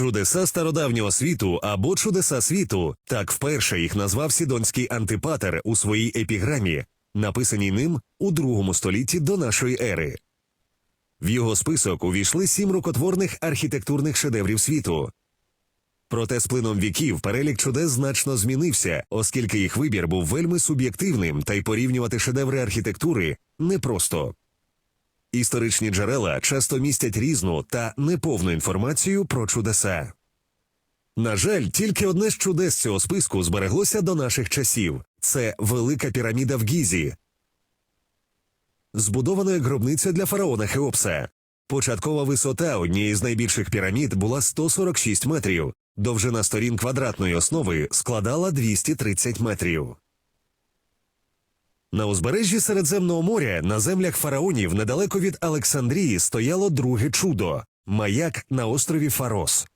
Чудеса стародавнього світу або чудеса світу так вперше їх назвав сідонський антипатер у своїй епіграмі, написаній ним у другому столітті до нашої ери. В його список увійшли сім рукотворних архітектурних шедеврів світу. Проте з плином віків перелік чудес значно змінився, оскільки їх вибір був вельми суб'єктивним, та й порівнювати шедеври архітектури непросто. Історичні джерела часто містять різну та неповну інформацію про чудеса. На жаль, тільки одне з чудес цього списку збереглося до наших часів це велика піраміда в Гізі, збудована гробниця для фараона Хеопса. Початкова висота однієї з найбільших пірамід була 146 метрів, довжина сторін квадратної основи складала 230 метрів. На узбережжі Середземного моря на землях фараонів недалеко від Олександрії стояло друге чудо маяк на острові Фарос.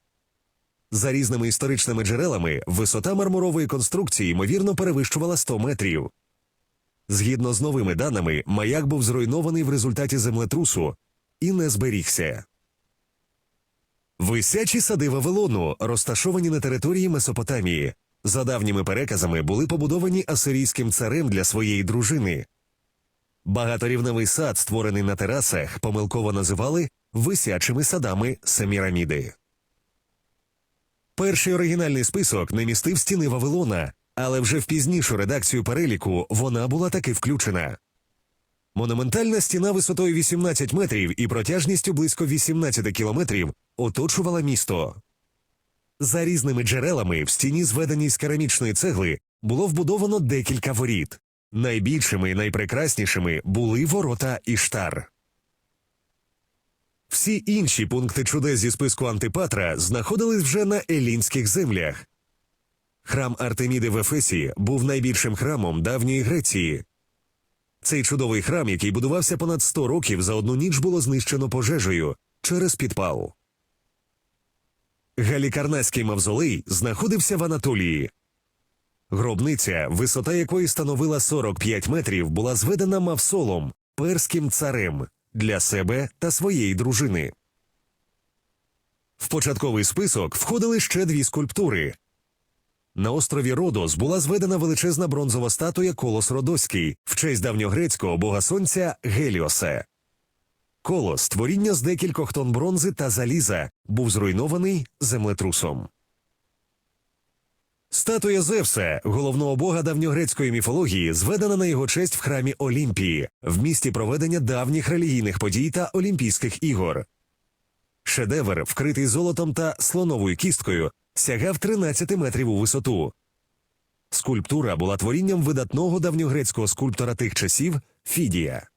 За різними історичними джерелами, висота мармурової конструкції ймовірно перевищувала 100 метрів. Згідно з новими даними, маяк був зруйнований в результаті землетрусу і не зберігся. Висячі сади Вавилону, розташовані на території Месопотамії, за давніми переказами були побудовані асирійським царем для своєї дружини. Багаторівневий сад, створений на терасах, помилково називали висячими садами Семіраміди. Перший оригінальний список не містив стіни Вавилона, але вже в пізнішу редакцію переліку вона була таки включена. Монументальна стіна висотою 18 метрів і протяжністю близько 18 кілометрів оточувала місто. За різними джерелами в стіні, зведеній з керамічної цегли, було вбудовано декілька воріт. Найбільшими і найпрекраснішими були ворота Іштар. Всі інші пункти чудес зі списку Антипатра знаходились вже на елінських землях. Храм Артеміди в Ефесі був найбільшим храмом давньої Греції. Цей чудовий храм, який будувався понад 100 років, за одну ніч було знищено пожежею через підпал. Галікарнаський мавзолей знаходився в Анатолії. Гробниця, висота якої становила 45 метрів, була зведена мавсолом, перським царем, для себе та своєї дружини. В початковий список входили ще дві скульптури. На острові Родос була зведена величезна бронзова статуя Колос Родоський в честь давньогрецького бога сонця Геліосе. Колос, творіння з декількох тонн бронзи та заліза, був зруйнований землетрусом. Статуя Зевса, головного бога давньогрецької міфології, зведена на його честь в храмі Олімпії, в місті проведення давніх релігійних подій та Олімпійських ігор. Шедевр, вкритий золотом та слоновою кісткою, сягав 13 метрів у висоту. Скульптура була творінням видатного давньогрецького скульптора тих часів Фідія.